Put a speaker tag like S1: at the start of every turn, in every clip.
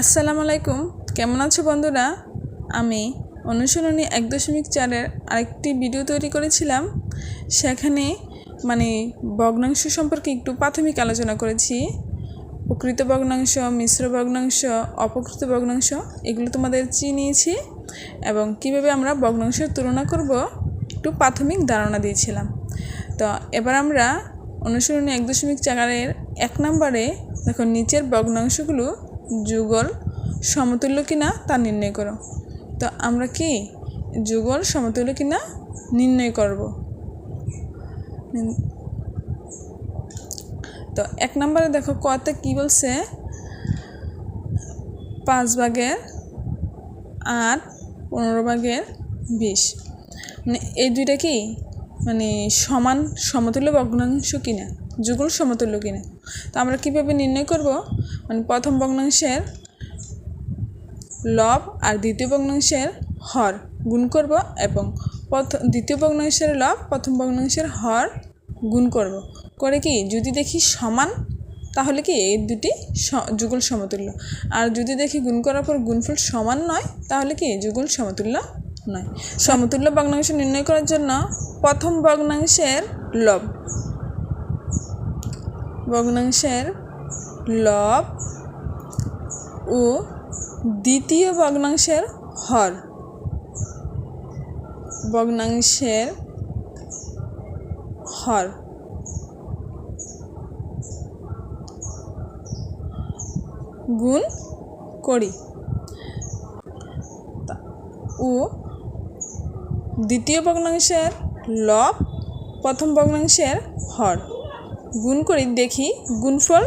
S1: আসসালামু আলাইকুম। কেমন আছো বন্ধুরা? আমি অনুশীলনী এক দশমিক চারের আরেকটি ভিডিও তৈরি করেছিলাম। সেখানে মানে ভগ্নাংশ সম্পর্কে একটু প্রাথমিক আলোচনা করেছি। প্রকৃত ভগ্নাংশ, মিশ্র ভগ্নাংশ অপকৃত ভগ্নাংশ, এগুলো তোমাদের চিনিয়েছি এবং কীভাবে আমরা ভগ্নাংশের তুলনা করব, একটু প্রাথমিক ধারণা দিয়েছিলাম। তো এবার আমরা অনুসরণী এক দশমিক চারের এক নম্বরে দেখো নিচের ভগ্নাংশগুলো যুগল সমতুল্য কিনা তা নির্ণয় করো। তো আমরা কি যুগল সমতুল্য কিনা নির্ণয় করব? তো এক নম্বরে দেখো কতে কি বলছে? পাঁচ ভাগের আট, পনেরো ভাগের বিশ। মানে এই দুইটা কি? মানে সমান সমতুল্য ভগ্নাংশ কিনা? যুগল সমতুল্য কিনা? তো আমরা কীভাবে নির্ণয় করব? মানে প্রথম ভগ্নাংশের লব আর দ্বিতীয় ভগ্নাংশের হর গুণ করব এবং প্রথম দ্বিতীয় ভগ্নাংশের লব, প্রথম ভগ্নাংশের হর গুণ করব। করে কি, যদি দেখি সমান, তাহলে কি এই দুটি যুগল সমতুল্য। আর যদি দেখি গুণ করার পর গুণফল সমান নয়, তাহলে কি যুগল সমতুল্য নয়। সমতুল্য ভগ্নাংশ নির্ণয় করার জন্য প্রথম ভগ্নাংশের লব ভগ্নাংশের লব ও দ্বিতীয় ভগ্নাংশের হর। ভগ্নাংশের হর। গুণ করি। ও দ্বিতীয় ভগ্নাংশের লব, প্রথম ভগ্নাংশের হর। গুণ করি, দেখি, গুণফল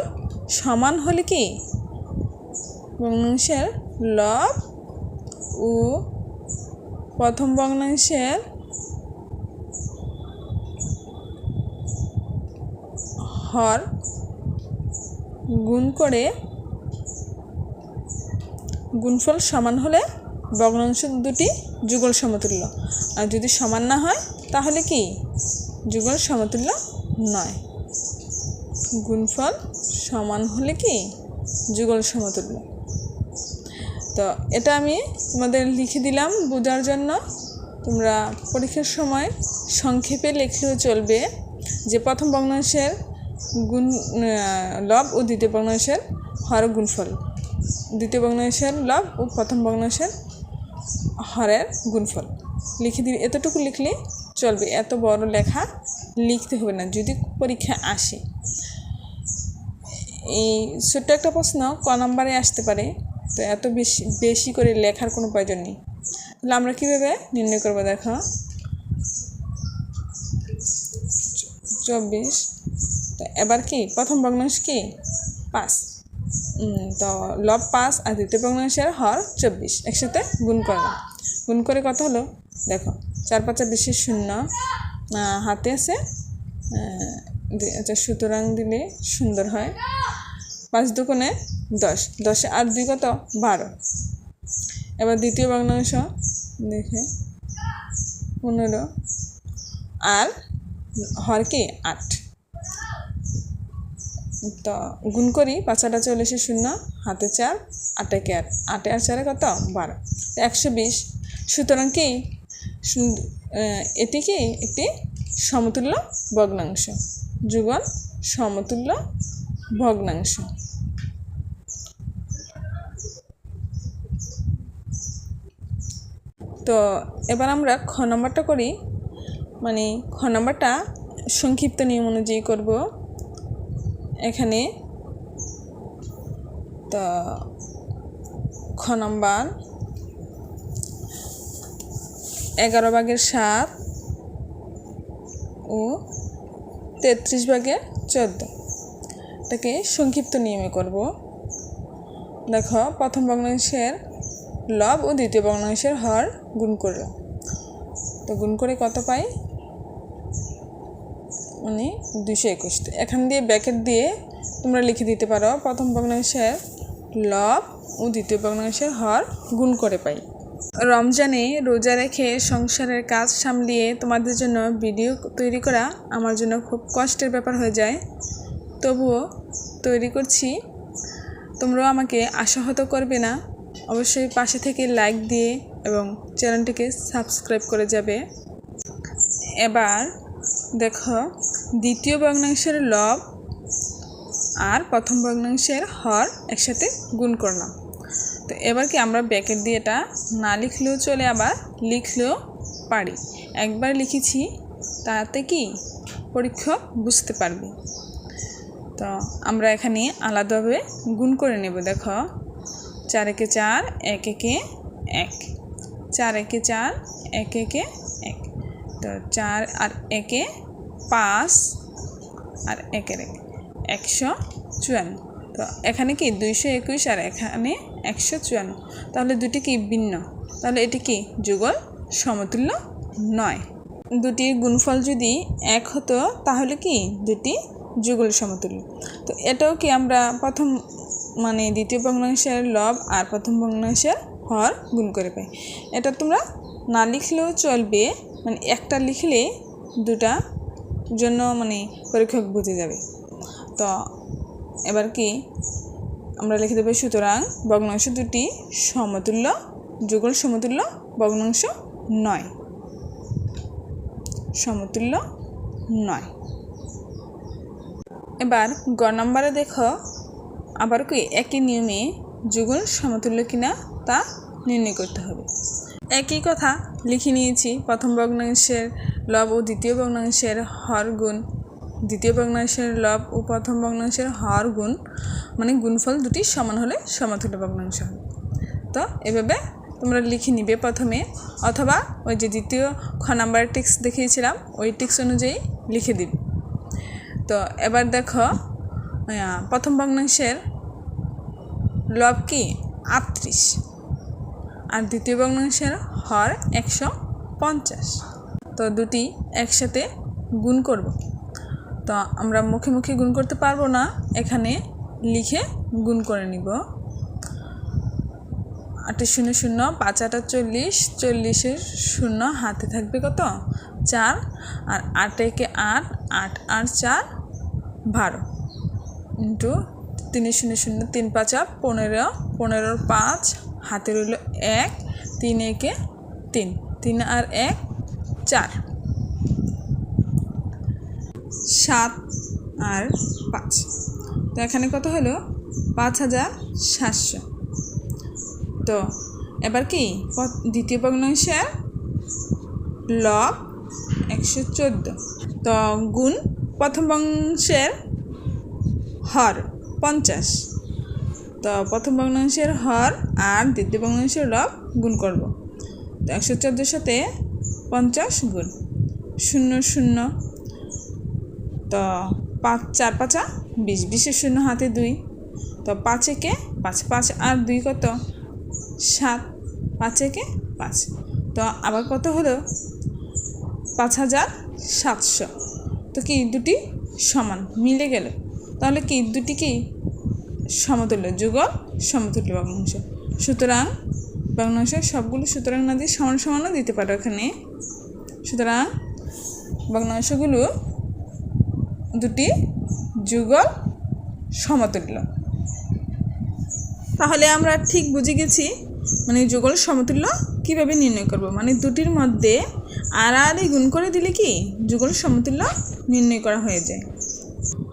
S1: সমান হলে কি? ভগ্নাংশের লব ও প্রথম ভগ্নাংশের হর গুণ করে গুণফল সমান হলে ভগ্নাংশ দুটি যুগল সমতুল্য। আর যদি সমান না হয়, তাহলে কি? যুগল সমতুল্য নয়। গুণফল সমান হলে কি? যুগল সমতুল্য। তো এটা আমি তোমাদের লিখে দিলাম বোঝার জন্য। তোমরা পরীক্ষার সময় সংক্ষেপে লিখলেও চলবে যে প্রথম ভগ্নাংশের গুণ লব ও দ্বিতীয় ভগ্নাংশের হর গুণফল। দ্বিতীয় ভগ্নাংশের লব ও প্রথম ভগ্নাংশের হরের গুণফল। লিখে দিবি এতটুকু লিখলে চলবে। এত বড় লেখা লিখতে হবে না। যদি পরীক্ষা আসে। এই ছোট্ট একটা প্রশ্ন, ক নাম্বারে আসতে পারে? তো এত বেশি বেশি করে লেখার কোনো প্রয়োজন নেই। তাহলে আমরা কীভাবে নির্ণয় করব দেখো? চব্বিশ। তো এবার কি? প্রথম ভগ্নাংশ কি? পাঁচ। তো লব পাঁচ আর দ্বিতীয় ভগ্নাংশের হর চব্বিশ। একসাথে গুণ করলাম। গুণ করে কত হলো? দেখো, চার পাঁচা বিশের শূন্য। হাতে আছে আচ্ছা সুতরাং দিলে সুন্দর হয়। পাঁচ দুগুণে দশ। দশে আর দুই কত? বারো। এবার দ্বিতীয় ভগ্নাংশ দেখে। পনেরো। আর হর কি? আট। তো গুণ করি পাঁচাটা চলে এসে শূন্য, হাতে চার, আটে কে আট আটে আর চারে কত? বারো। একশো বিশ। সুতরাং কি? এটি কি? একটি সমতুল্য ভগ্নাংশ। যুগল সমতুল্য ভগ্নাংশ। তো এবার আমরা খ নম্বরটা করি। মানে খ নম্বরটা সংক্ষিপ্ত নিয়ম অনুযায়ী করব। এখানে তো খ নম্বর এগারো ভাগের সাত ও তেত্রিশ ভাগের চোদ্দ। এটাকে সংক্ষিপ্ত নিয়মে করব। দেখো, প্রথম ভগ্নাংশের লব ও দ্বিতীয় ভগ্নাংশের হর গুণ করো তো গুণ করে কত পাই? মানে দুশো একুশ। এখান দিয়ে ব্যাকেট দিয়ে তোমরা লিখে দিতে পারো, প্রথম ভগ্নাংশের লব ও দ্বিতীয় ভগ্নাংশের হর গুণ করে পাই। রমজানে রোজা রেখে সংসারের কাজ সামলিয়ে তোমাদের জন্য ভিডিও তৈরি করা আমার জন্য খুব কষ্টের ব্যাপার হয়ে যায়। তবুও তৈরি করছি। তোমরাও আমাকে আশাহত করবে না। অবশ্যই পাশে থেকে লাইক দিয়ে এবং চ্যানেলটিকে সাবস্ক্রাইব করে যাবে। এবার দেখো, দ্বিতীয় ভগ্নাংশের লব আর প্রথম ভগ্নাংশের হর একসাথে গুণ করলাম। তো এবার কি আমরা ব্যাকেট দিয়ে এটা না লিখলেও চলে, আবার লিখলেও পারি। একবার লিখেছি, তাতে কি পরীক্ষক বুঝতে পারবে। তো আমরা এখানে আলাদাভাবে গুণ করে নেব, দেখো। চার একে চার, এক একে এক। চার একে চার, এক একে এক। তো চার আর একে পাঁচ আর একের এক, একশো চুয়ান্ন। তো এখানে কি দুইশো একুশ আর এখানে একশো চুয়ান্ন। তাহলে দুটি কি ভিন্ন? তাহলে এটি কি যুগল সমতুল্য নয়। দুটির গুণফল যদি এক হতো, তাহলে কি দুটি যুগল সমতুল্য। তো এটাও কি আমরা প্রথম মানে দ্বিতীয় ভগ্নাংশের লব আর প্রথম ভগ্নাংশের হর গুণ করে পাই? এটা তোমরা না লিখলেও চলবে মানে একটা লিখলে দুটা জন্য মানে পরীক্ষক বুঝে যাবে। তো এবার কি আমরা লিখে দেবো, সুতরাং ভগ্নাংশ দুটি সমতুল্য, যুগল সমতুল্য, ভগ্নাংশ নয়। সমতুল্য নয়। এবার গ নম্বরে দেখো, আবার কি একই নিয়মে যুগল সমতুল্য কিনা তা নির্ণয় করতে হবে। একই কথা লিখে নিয়েছি, প্রথম ভগ্নাংশের লব ও দ্বিতীয় ভগ্নাংশের হর গুণ। দ্বিতীয় ভগ্নাংশের লব ও প্রথম ভগ্নাংশের হর গুণ মানে গুণফল দুটি সমান হলে সমতুল্য ভগ্নাংশ হবে। তো এভাবে তোমরা লিখে নিবে প্রথমে, অথবা ওই যে দ্বিতীয় খ নাম্বার টিক্স দেখিয়েছিলাম, ওই টিক্স অনুযায়ী লিখে দিবে। তো এবার দেখো প্রথম ভগ্নাংশের লব কি? আটত্রিশ। আর দ্বিতীয় ভগ্নাংশের হর একশো পঞ্চাশ। তো দুটি একসাথে গুণ করব। তো আমরা মুখে মুখে গুণ করতে পারব না, এখানে লিখে গুণ করে নিব। আটে শূন্য শূন্য, পাঁচ আটা চল্লিশ, চল্লিশের শূন্য হাতে থাকবে কত? চার। আর আট একে আট আট আট চার বারো। ইন্টু তিন শূন্য শূন্য তিন পাঁচা পনেরো, পনেরোর পাঁচ হাতে রইল এক, তিন একে তিন তিন আর এক, চার। সাত আর পাঁচ। তো এখানে কত হলো? পাঁচ হাজার সাতশো। তো এবার কি? দ্বিতীয় ভগ্নাংশের লব একশো চোদ্দ। তো গুণ প্রথম ভগ্নাংশের হর পঞ্চাশ। তো প্রথম ভগ্নাংশের হর আর দ্বিতীয় ভগ্নাংশের লব গুণ করব। তো একশো চোদ্দোর সাথে পঞ্চাশ গুণ শূন্য শূন্য। তো পাঁচ, চার, পাঁচা বিশ। বিশের শূন্য হাতে দুই। তো পাঁচ একে পাঁচ পাঁচ আর দুই কত? সাত। পাঁচ একে পাঁচ। তো আবার কত হলো? পাঁচ হাজার সাতশো। তো কি দুটি সমান, মিলে গেল। তাহলে কি দুটি কি সমতুল্য? যুগল, সমতুল্য ভগ্নাংশ সুতরাং ভগ্নাংশ সবগুলো সুতরাং না দিয়ে সমান সমানও দিতে পারো এখানে। সুতরাং ভগ্নাংশগুলো দুটি যুগল, সমতুল্য। তাহলে আমরা ঠিক বুঝে গেছি মানে যুগল, সমতুল্য কীভাবে নির্ণয় করব? মানে দুটির মধ্যে আড়াআড়ি গুণ করে দিলে কি? যুগল সমতুল্য নির্ণয় করা হয়ে যায়।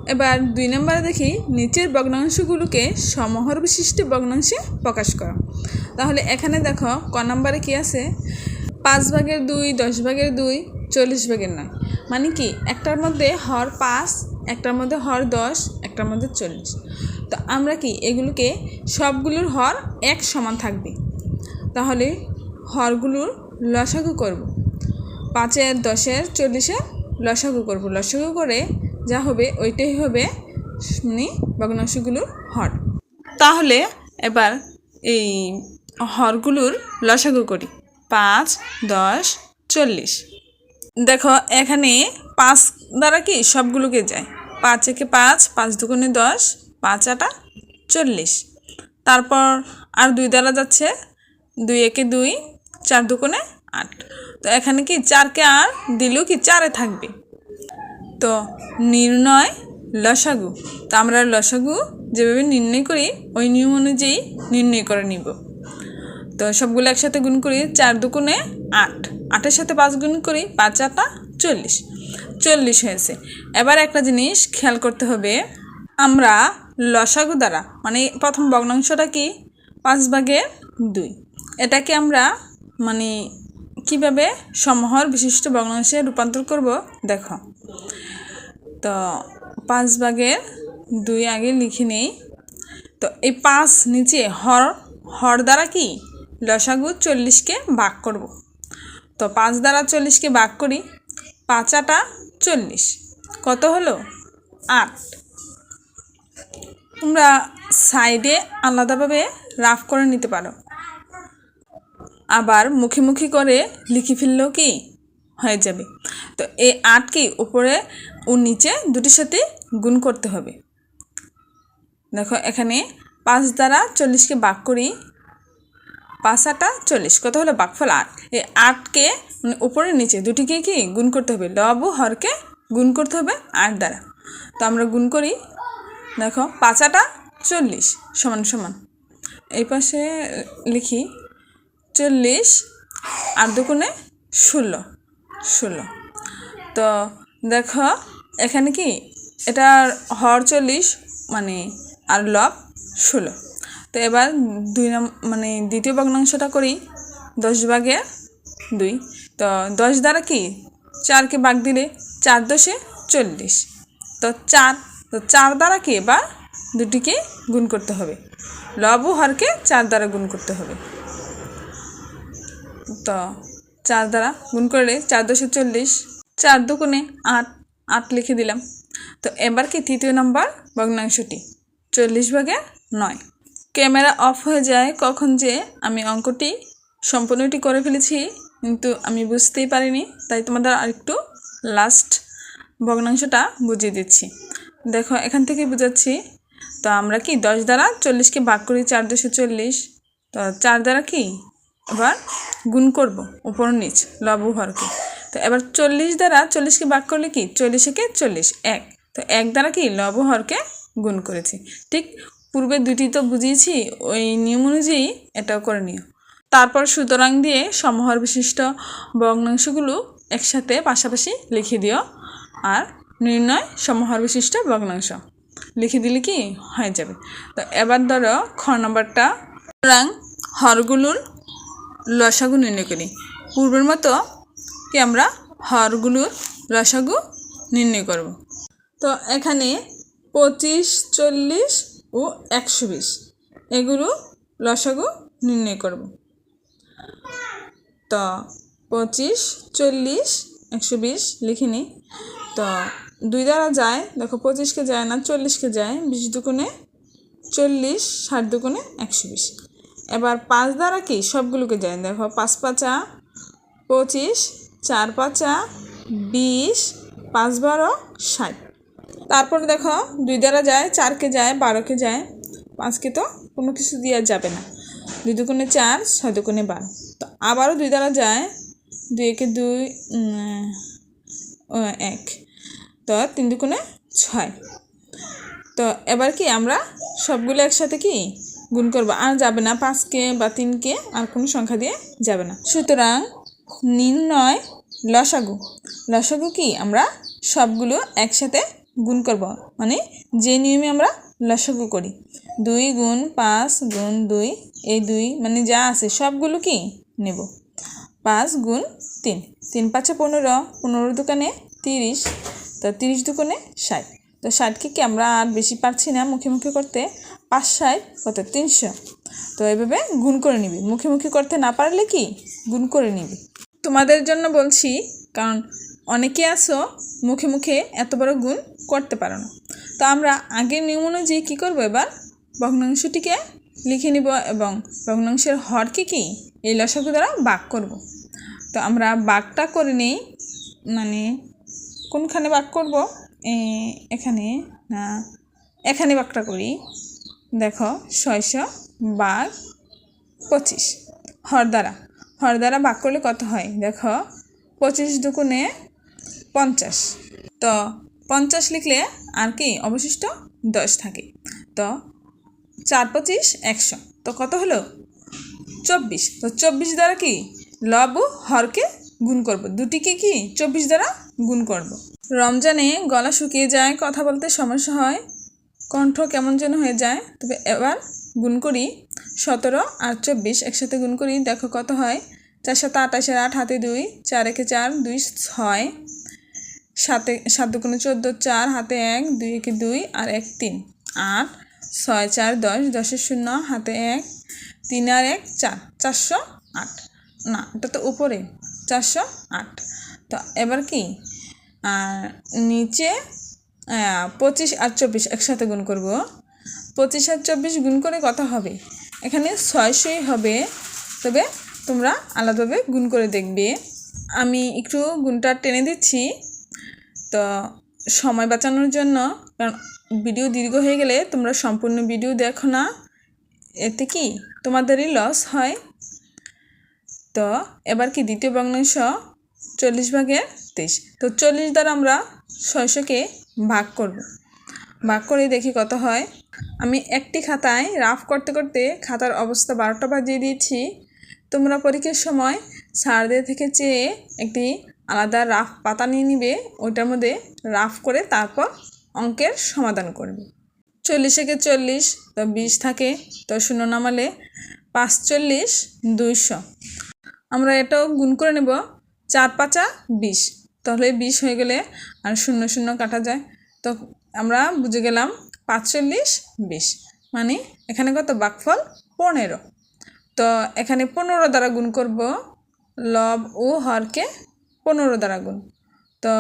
S1: এবার দুই নম্বরে দেখি, নিচের ভগ্নাংশগুলোকে সমহর বিশিষ্ট ভগ্নাংশে প্রকাশ করা। তাহলে এখানে দেখো, ক নম্বরে কি আছে? পাঁচ ভাগের দুই, দশ ভাগের দুই, চল্লিশ ভাগের নয়। মানে কি? একটার মধ্যে হর পাঁচ, একটার মধ্যে হর দশ, একটার মধ্যে চল্লিশ। তো আমরা কি, এগুলোকে সবগুলোর হর এক সমান থাকবে। তাহলে হরগুলোর লসাগু করব। পাঁচের দশের চল্লিশে লসাগু করব। লসাগু করে যা হবে ওইটাই হবে মানে ভগ্নাংশগুলোর হর। তাহলে এবার এই হরগুলোর লসাগু করি। পাঁচ, দশ, চল্লিশ। দেখো, এখানে পাঁচ দ্বারা কি সবগুলোকে যায়। পাঁচ একে পাঁচ পাঁচ দুগুণে দশ, পাঁচ আটা চল্লিশ। তারপর আর দুই দ্বারা যাচ্ছে, দুই একে দুই, চার দুগুণে আট। তো এখানে কি চারকে আর দিলেও কি চারে থাকবে? তো নির্ণয় লসাগু। তো আমরা লসাগু যেভাবে নির্ণয় করি, ওই নিয়ম অনুযায়ী নির্ণয় করে নিব। তো সবগুলো একসাথে গুণ করি, চার দুগুণে আট। আটের সাথে পাঁচ গুণ করি, পাঁচ আটা চল্লিশ। চল্লিশ হয়েছে। এবার একটা জিনিস খেয়াল করতে হবে, আমরা লসাগু দ্বারা মানে প্রথম ভগ্নাংশটা কি? পাঁচ ভাগে দুই। এটাকে আমরা মানে কীভাবে সমহর বিশিষ্ট ভগ্নাংশে রূপান্তর করব? দেখো। তো পাঁচ ভাগের দুই আগে লিখে নেই। তো এই পাঁচ নিচে হর হর দ্বারা কি? লসাগু চল্লিশকে ভাগ করব। তো পাঁচ দ্বারা চল্লিশকে ভাগ করি, পাঁচ আটা চল্লিশ। কত হলো? আট। তোমরা সাইডে আলাদাভাবে রাফ করে নিতে পারো। আবার মুখে মুখে করে লিখে ফেললেও কি হয়ে যাবে। তো এই আটকে উপরে ও নিচে দুটির সাথে গুণ করতে হবে। দেখো এখানে পাঁচ দ্বারা চল্লিশকে বাক করি, পাঁচ আটা চল্লিশ, কত হলো? বাকফল আট। এই আটকে উপরে নিচে দুটিকে কি গুণ করতে হবে? লব হরকে গুণ করতে হবে আট দ্বারা। তো আমরা গুণ করি, দেখো পাঁচ আটা চল্লিশ, সমান সমান। এই পাশে লিখি চল্লিশ আর দুগুণে ষোলো ষোলো। তো দেখো, এখানে কি? এটার হর চল্লিশ মানে আর লব ষোলো। তো এবার দুই নাম মানে দ্বিতীয় ভগ্নাংশটা করি, দশ ভাগে দুই। তো দশ দ্বারা কি? চারকে ভাগ দিলে চার দশে চল্লিশ। তো চার তো চার দ্বারা কি এবার দুটিকে গুণ করতে হবে? লব ও হরকে চার দ্বারা গুণ করতে হবে। তো। চার দ্বারা গুণ করলে চার দশে চল্লিশ। চার দুগুণে আট আট লিখে দিলাম। তো এবার কি তৃতীয় নম্বর ভগ্নাংশটি? চল্লিশ ভাগে নয়। ক্যামেরা অফ হয়ে যায় কখন যে আমি অঙ্কটি সম্পূর্ণটি করে ফেলেছি, কিন্তু আমি বুঝতেই পারিনি, তাই তোমাদের আরেকটু লাস্ট ভগ্নাংশটা বুঝিয়ে দিচ্ছি। দেখো, এখান থেকে বুঝাচ্ছি, তো আমরা কি দশ দ্বারা চল্লিশকে ভাগ করি চার দশে চল্লিশ? তো চার দ্বারা কি এবার গুণ করব, উপর নিচ, লব হরকে তো এবার চল্লিশ দ্বারা, চল্লিশকে ভাগ করলে কি? চল্লিশকে চল্লিশ, এক। তো এক দ্বারা কি? লব হরকে গুণ করেছি। ঠিক পূর্বে দুটি তো বুঝিয়েছি, ওই নিয়ম অনুযায়ী এটাও করে নিও। তারপর সুতরাং দিয়ে সমহর বিশিষ্ট ভগ্নাংশগুলো একসাথে পাশাপাশি লিখে দিও, আর নির্ণয় সমহর বিশিষ্ট ভগ্নাংশ। লিখে দিলে কি? হয়ে যাবে। তো এবার ধরো খ নম্বরটা। সুতরাং হরগুলোর লসাগু নির্ণয় করি। পূর্বের মতো কি আমরা হরগুলোর লসাগু নির্ণয় করব। তো এখানে পঁচিশ, চল্লিশ ও একশো বিশ এগুলো লসাগু নির্ণয় করব। তো পঁচিশ, চল্লিশ, একশো বিশ লিখে নিই। তো দুই দ্বারা যায়, দেখো পঁচিশকে যায় না চল্লিশকে যায়, বিশ দুগুণে চল্লিশ, ষাট দুগুণে একশো বিশ। এবার পাঁচ দ্বারা কি? সবগুলোকে যায় দেখো। পাঁচ পাঁচা, পঁচিশ, চার পাঁচা, বিশ, পাঁচ বারো, ষাট। তারপর দেখো, দুই দ্বারা যায়, চারকে যায়, বারোকে যায়। পাঁচকে তো কোনো কিছু দেওয়া যাবে না। দুই দুগুণে চার, ছয় দুগুণে বারো। তো আবারও দুই দ্বারা যায়। দুই একে দুই এক। তো তিন দুগুণে ছয়। তো এবার কি আমরা সবগুলো একসাথে কি? গুণ করব। আর যাবে না পাঁচকে বা তিনকে আর কোনো সংখ্যা দিয়ে যাবে না। সুতরাং নির্ণয় লসাগু। লসাগু কি? আমরা সবগুলো একসাথে গুণ করব। মানে যে নিয়মে আমরা লসাগু করি। দুই গুণ পাঁচ গুণ দুই, এই দুই মানে যা আছে সবগুলো কি? নেব। পাঁচ গুণ তিন। তিন পাঁচে পনেরো পনেরো দোকানে তিরিশ, তো তিরিশ দোকানে ষাট। তো ষাটকে কি আমরা আর বেশি পারছি না মুখে মুখে করতে? পাঁচ ষাট কত? তিনশো। তো এভাবে গুণ করে নিবি। মুখে মুখে করতে না পারলে কি? গুণ করে নিবি। তোমাদের জন্য বলছি, কারণ অনেকে আসো মুখে মুখে এত বড় গুণ করতে পারো না। তো আমরা আগের নিয়ম অনুযায়ী কী করব এবার? ভগ্নাংশটিকে লিখে নিব এবং ভগ্নাংশের হরকে কি? এই লসাগু দ্বারা বাক করব। তো আমরা বাকটা করে নিই মানে কোনখানে বাক করব? এখানে না, এখানে বাকটা করি। দেখো, ছয়শো বাঘ পঁচিশ। হর দ্বারা হর ভাগ করলে কত হয়? দেখো, পঁচিশ দুগুণে পঞ্চাশ। তো পঞ্চাশ লিখলে আর কি? অবশিষ্ট দশ থাকে। তো চার পঁচিশ, একশো। তো কত হলো? চব্বিশ। তো চব্বিশ দ্বারা কি? লব ও হরকে গুণ করব। দুটিকে কি? চব্বিশ দ্বারা গুণ করব। রমজানে গলা শুকিয়ে যায়, কথা বলতে সমস্যা হয়। কণ্ঠ কেমন যেন হয়ে যায়। তবে এবার গুণ করি সতেরো আর চব্বিশ একসাথে গুণ করি। দেখো কত হয়? চার সাথে আঠাশের আট হাতে দুই, চার একে চার, দুই ছয়। সাতে সাত দুগুণে চোদ্দ, চার হাতে এক, দুই একে দুই, আর এক তিন। আট, ছয়, চার, দশ, দশের শূন্য, হাতে এক, তিন আর এক, চার। চারশো আট। না, এটা তো উপরে। চারশো আট। তো এবার কি? আর নিচে পঁচিশ আর চব্বিশ একসাথে গুণ করব। পঁচিশ আর চব্বিশ গুণ করে কত হবে? এখানে ছয়শই হবে। তবে তোমরা আলাদাভাবে গুণ করে দেখবে। আমি একটু গুণটা টেনে দিচ্ছি। তো সময় বাঁচানোর জন্য, কারণ ভিডিও দীর্ঘ হয়ে গেলে তোমরা সম্পূর্ণ ভিডিও দেখো না। এতে কি? তোমাদেরই লস হয়। তো এবার কি দ্বিতীয় ভগ্নাংশ চল্লিশ ভাগের তেইশ। তো চল্লিশ দ্বারা আমরা ছয়শোকে ভাগ করব। ভাগ করে দেখি কত হয়। আমি একটি খাতায় রাফ করতে করতে খাতার অবস্থা বারোটা বাজিয়ে দিয়েছি। তোমরা পরীক্ষার সময় স্যারদের থেকে চেয়ে একটি আলাদা রাফ পাতা নিয়ে নিবে, ওইটার মধ্যে রাফ করে তারপর অঙ্কের সমাধান করবে। চল্লিশ থেকে চল্লিশ, তো বিশ থাকে, তো শূন্য নামালে পাঁচচল্লিশ দুইশো। আমরা এটাও গুণ করে নেব, চার পাঁচা বিশ। তাহলে বিশ হয়ে গেলে আর শূন্য শূন্য কাটা যায়। তো আমরা বুঝে গেলাম পাঁচচল্লিশ বিশ। মানে এখানে কত? বাকফল পনেরো। তো এখানে পনেরো দ্বারা গুণ করব লব ও হরকে পনেরো দ্বারা গুণ। তো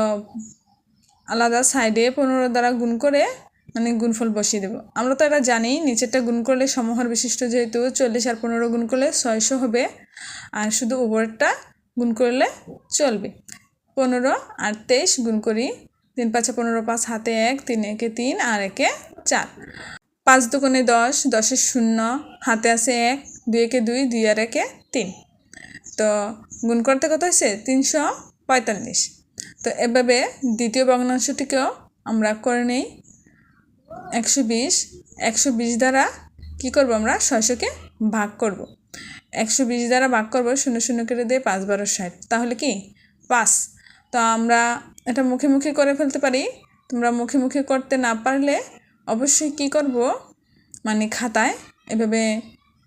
S1: আলাদা সাইডে পনেরো দ্বারা গুণ করে মানে গুণফল বসিয়ে দেবো। আমরা তো এটা জানি, নিচেরটা গুণ করলে সমহর বিশিষ্ট যেহেতু চল্লিশ আর পনেরো গুণ করলে ছয়শো হবে। আর শুধু উপরেরটা গুণ করলে চলবে। পনেরো আর তেইশ গুণ করি তিন পাঁচে পনেরো, পাঁচ হাতে এক, তিন একে তিন, আর একে চার। পাঁচ দুগুণে দশ দশের শূন্য, হাতে আছে এক, দুই একে দুই দুই আর একে তিন। তো গুণ করতে কত হয়েছে? তিনশো পঁয়তাল্লিশ। তো এভাবে দ্বিতীয় ভগ্নাংশটিকেও আমরা করে নেই। একশো বিশ একশো বিশ দ্বারা কী করব আমরা? ছয়শোকে ভাগ করব। একশো বিশ দ্বারা ভাগ করব, শূন্য শূন্য করে দিয়ে পাঁচ বারো ষাট। তাহলে কি? পাঁচ। তো আমরা এটা মুখে মুখে করে ফেলতে পারি। তোমরা মুখে মুখে করতে না পারলে অবশ্যই কী করব? মানে খাতায় এভাবে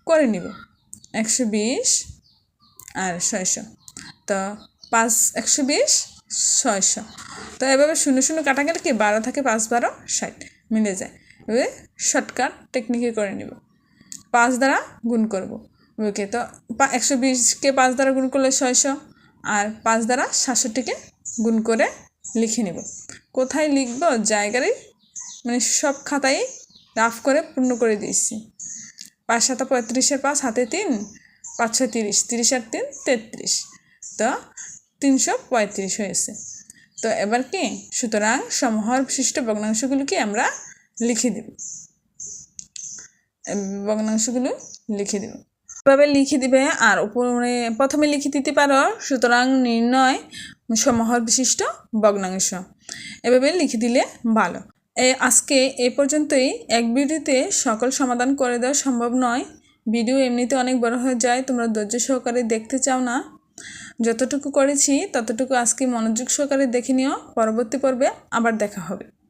S1: করে নিব। একশো বিশ আর ছয়শো। তো পাঁচ, একশো বিশ, ছয়শো। তো এভাবে শূন্য শূন্য কাটা গেলে কি বারো থাকে? পাঁচ, বারো, ষাট মিলে যায়। এভাবে শর্টকাট টেকনিকে করে নিব। পাঁচ দ্বারা গুণ করব। ওকে, তো একশো বিশকে পাঁচ দ্বারা গুণ করলে ছয়শো আর পাঁচ দ্বারা সাতষট্টিকে গুণ করে লিখে নেব। কোথায় লিখব? জায়গারই মানে সব খাতায় রাফ করে পূর্ণ করে দিয়েছি। পাঁচ সাতা পঁয়ত্রিশের পাঁচ, হাতে তিন, পাঁচ ছয় তিরিশ তিরিশ আর তিন, তেত্রিশ। তো তিনশো পঁয়ত্রিশ হয়েছে। তো এবার কি? সুতরাং সমহর বিশিষ্ট ভগ্নাংশগুলোকে আমরা লিখে দেব। ভগ্নাংশগুলো লিখে দেব। এভাবে লিখে দিবে আর উপরে প্রথমে লিখে দিতে পারো, সুতরাং নির্ণয় সমহর বিশিষ্ট ভগ্নাংশ। এভাবে লিখে দিলে ভালো। এ, আজকে এ পর্যন্তই। এক ভিডিওতে সকল সমাধান করে দেওয়া সম্ভব নয়। ভিডিও এমনিতে অনেক বড় হয়ে যায়, তোমরা ধৈর্য সহকারে দেখতে চাও না। যতটুকু করেছি, ততটুকু আজকে মনোযোগ সহকারে দেখে নিও। পরবর্তী পর্বে আবার দেখা হবে।